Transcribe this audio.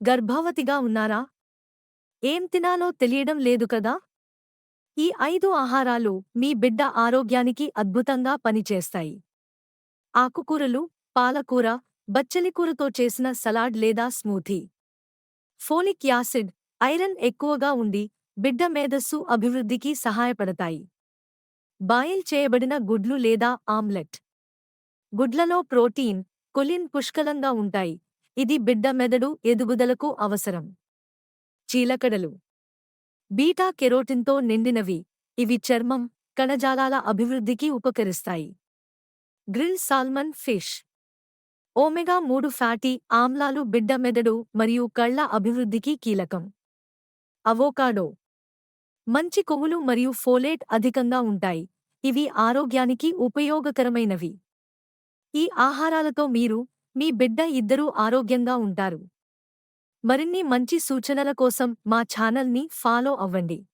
గర్భవతిగా ఉన్నారా? ఏం తినాలో తెలియడం లేదు కదా? ఈ ఐదు ఆహారాలు మీ బిడ్డ ఆరోగ్యానికి అద్భుతంగా పనిచేస్తాయి. ఆకుకూరలు పాలకూర బచ్చలికూరతో చేసిన సలాడ్ లేదా స్మూథీ ఫోలిక్ యాసిడ్ ఐరన్ ఎక్కువగా ఉండి బిడ్డ మేధస్సు అభివృద్ధికి సహాయపడతాయి. బాయిల్ చేయబడిన గుడ్లు లేదా ఆమ్లెట్. గుడ్లలో ప్రోటీన్ కొలిన్ పుష్కలంగా ఉంటాయి. ఇది బిడ్డ మెదడు ఎదుగుదలకు అవసరం. చీలకడలు. బీటా కెరోటిన్తో నిండినవి. ఇవి చర్మం కణజాలాల అభివృద్ధికి ఉపకరిస్తాయి. Grill salmon fish. ఓమెగా మూడు ఫ్యాటీ ఆమ్లాలు బిడ్డ మెదడు మరియు కళ్ళ అభివృద్ధికి కీలకం. అవోకాడో. మంచి కొవ్వులు మరియు ఫోలేట్ అధికంగా ఉంటాయి. ఇవి ఆరోగ్యానికి ఉపయోగకరమైనవి. ఈ ఆహారాలతో మీరు మీ బిడ్డ ఇద్దరూ ఆరోగ్యంగా ఉంటారు. మరిన్ని మంచి సూచనల కోసం మా ఛానల్ని ఫాలో అవ్వండి.